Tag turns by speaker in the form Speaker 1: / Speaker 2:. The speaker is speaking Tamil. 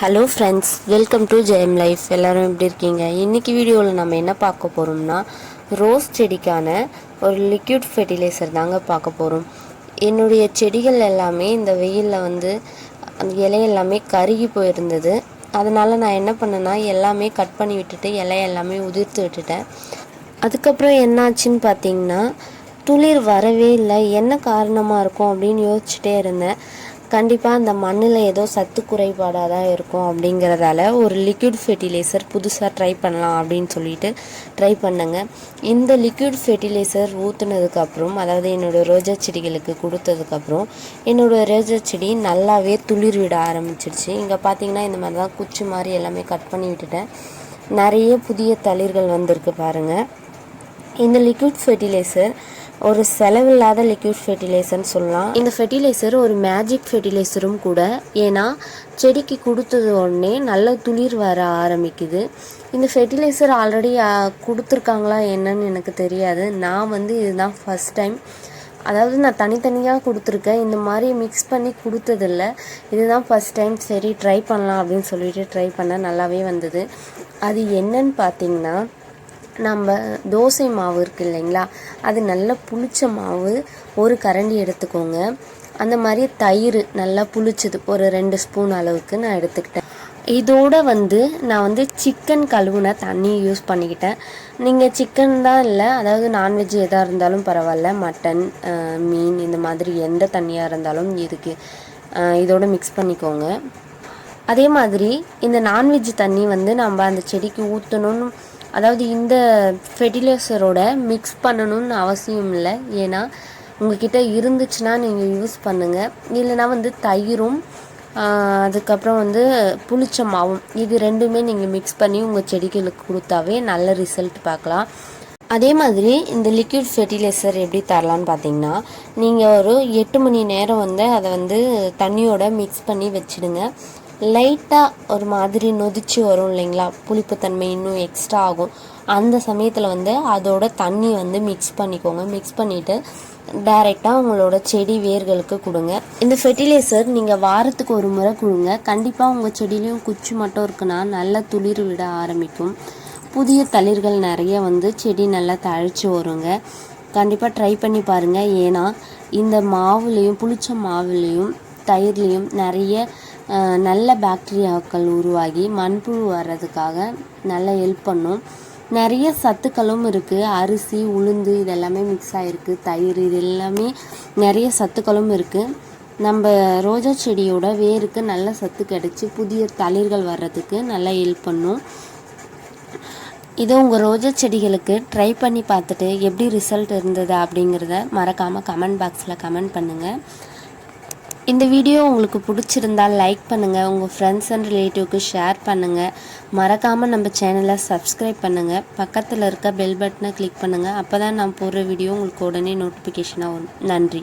Speaker 1: Hello friends welcome to Jayam life எல்லோரும் எப்படி இருக்கீங்க? இன்றைக்கி வீடியோவில் நம்ம என்ன பார்க்க போகிறோம்னா ரோஸ் செடிக்கான ஒரு லிக்யூட் ஃபெர்டிலைசர் தாங்க பார்க்க போகிறோம் என்னுடைய செடிகள் எல்லாமே இந்த வெயிலில் வந்து அந்த இலை எல்லாமே கருகி போயிருந்தது. அதனால் நான் என்ன பண்ணேன்னா எல்லாமே கட் பண்ணி விட்டுட்டு இலை எல்லாமே உதிர்த்து விட்டுட்டேன். அதுக்கப்புறம் என்னாச்சுன்னு பார்த்தீங்கன்னா துளிர் வரவே இல்லை. என்ன காரணமாக இருக்கும் அப்படின்னு யோசிச்சுட்டே இருந்தேன். கண்டிப்பாக அந்த மண்ணில் ஏதோ சத்து குறைபாடாக தான் இருக்கும் அப்படிங்கிறதால ஒரு லிக்விட் ஃபெர்டிலைசர் புதுசாக ட்ரை பண்ணலாம் அப்படின்னு சொல்லிட்டு ட்ரை பண்ணுங்க. இந்த லிக்விட் ஃபெர்டிலைசர் ஊற்றுனதுக்கப்புறம் அதாவது என்னோடய ரோஜா செடிகளுக்கு கொடுத்ததுக்கப்புறம் என்னோடய ரோஜா செடி நல்லாவே துளிர் விட ஆரம்பிச்சிருச்சு. இங்கே பார்த்தீங்கன்னா இந்த மாதிரி தான் குச்சி மாதிரி எல்லாமே கட் பண்ணி விட்டுட்டேன். நிறைய புதிய தளிர்கள் வந்திருக்கு பாருங்கள் இந்த லிக்விட் ஃபெர்டிலைசர் ஒரு செலவில்லாத லிக்விட் ஃபெர்டிலைசர்னு சொல்லலாம். இந்த ஃபெர்டிலைசர் ஒரு மேஜிக் ஃபெர்டிலைசரும் கூட ஏன்னா செடிக்கு கொடுத்தது உடனே நல்ல துளிர் வர ஆரம்பிக்குது. இந்த ஃபெர்டிலைசர் ஆல்ரெடி கொடுத்துருக்காங்களா என்னன்னு எனக்கு தெரியாது. நான் வந்து இதுதான் ஃபஸ்ட் டைம் அதாவது நான் தனித்தனியாக கொடுத்துருக்கேன். இந்த மாதிரி மிக்ஸ் பண்ணி கொடுத்ததில்ல. இதுதான் ஃபஸ்ட் டைம் சரி ட்ரை பண்ணலாம் அப்படின்னு சொல்லிட்டு ட்ரை பண்ண நல்லாவே வந்தது. அது என்னன்னு பார்த்தீங்கன்னா நம்ம தோசை மாவு இருக்குது இல்லைங்களா? அது நல்லா புளிச்ச மாவு ஒரு கரண்டி எடுத்துக்கோங்க. அந்த மாதிரி தயிர் நல்லா புளிச்சது. ஒரு ரெண்டு ஸ்பூன் அளவுக்கு நான் எடுத்துக்கிட்டேன். இதோட வந்து நான் வந்து சிக்கன் கழுவுன தண்ணி யூஸ் பண்ணிக்கிட்டேன். நீங்கள் சிக்கன் தான் இல்லை அதாவது நான்வெஜ் எதாக இருந்தாலும் பரவாயில்ல. மட்டன் மீன் இந்த மாதிரி எந்த தண்ணியாக இருந்தாலும் இதுக்கு இதோட மிக்ஸ் பண்ணிக்கோங்க. அதே மாதிரி இந்த நான்வெஜ் தண்ணி வந்து நம்ம அந்த செடிக்கு ஊற்றணும்னு அதாவது இந்த ஃபெர்டிலைசரோட மிக்ஸ் பண்ணணும்னு அவசியம் இல்லை. ஏன்னா உங்ககிட்ட இருந்துச்சுன்னா நீங்கள் யூஸ் பண்ணுங்கள் இல்லைனா வந்து தயிரும் அதுக்கப்புறம் வந்து புளிச்ச மாவும் இது ரெண்டுமே நீங்கள் மிக்ஸ் பண்ணி உங்கள் செடிகளுக்கு கொடுத்தாவே நல்ல ரிசல்ட் பார்க்கலாம். அதே மாதிரி இந்த லிக்விட் ஃபெர்டிலைசர் எப்படி தரலான்னு பார்த்தீங்கன்னா நீங்கள் ஒரு எட்டு மணி நேரம் வந்து அதை வந்து தண்ணியோட மிக்ஸ் பண்ணி வச்சுடுங்க. லைட்டாக ஒரு மாதிரி நொதிச்சு வரும் இல்லைங்களா? புளிப்புத்தன்மை இன்னும் எக்ஸ்ட்ரா ஆகும். அந்த சமயத்தில் வந்து அதோட தண்ணி வந்து மிக்ஸ் பண்ணிக்கோங்க. மிக்ஸ் பண்ணிவிட்டு டைரெக்டாக உங்களோட செடி வேர்களுக்கு கொடுங்க. இந்த ஃபெர்டிலைசர் நீங்கள் வாரத்துக்கு ஒரு முறை கொடுங்க. கண்டிப்பாக உங்கள் செடியிலையும் குச்சி மட்டும் இருக்குன்னா நல்லா துளிர் விட ஆரம்பிக்கும். புதிய தளிர்கள் நிறைய வந்து செடி நல்லா தழைச்சி வருங்க. கண்டிப்பாக ட்ரை பண்ணி பாருங்கள் ஏன்னா இந்த மாவுலேயும் புளிச்ச மாவுலேயும் தயிர்லேயும் நிறைய நல்ல பாக்டீரியாக்கள் உருவாகி மண்புழு வர்றதுக்காக நல்ல ஹெல்ப் பண்ணும். நிறைய சத்துக்களும் இருக்குது அரிசி உளுந்து இதெல்லாமே மிக்ஸ் ஆகிருக்கு தயிர் இது எல்லாமே நிறைய சத்துக்களும் இருக்குது நம்ம ரோஜா செடியோட வேருக்கு நல்ல சத்து கிடச்சி புதிய தளிர்கள் வர்றதுக்கு நல்லா ஹெல்ப் பண்ணும். இதை உங்கள் ரோஜா செடிகளுக்கு ட்ரை பண்ணி பார்த்துட்டு எப்படி ரிசல்ட் இருந்தது அப்படிங்கிறத மறக்காமல் கமெண்ட் பாக்ஸில் கமெண்ட் பண்ணுங்கள் இந்த வீடியோ உங்களுக்கு பிடிச்சிருந்தால் லைக் பண்ணுங்கள் உங்கள் ஃப்ரெண்ட்ஸ் அண்ட் ரிலேட்டிவ்க்கு ஷேர் பண்ணுங்கள் மறக்காமல் நம்ம சேனலை சப்ஸ்கிரைப் பண்ணுங்கள் பக்கத்தில் இருக்க பெல் பட்டனை கிளிக் பண்ணுங்கள் அப்போ தான் நான் போடுற வீடியோ உங்களுக்கு உடனே நோட்டிஃபிகேஷனாக வரும். நன்றி.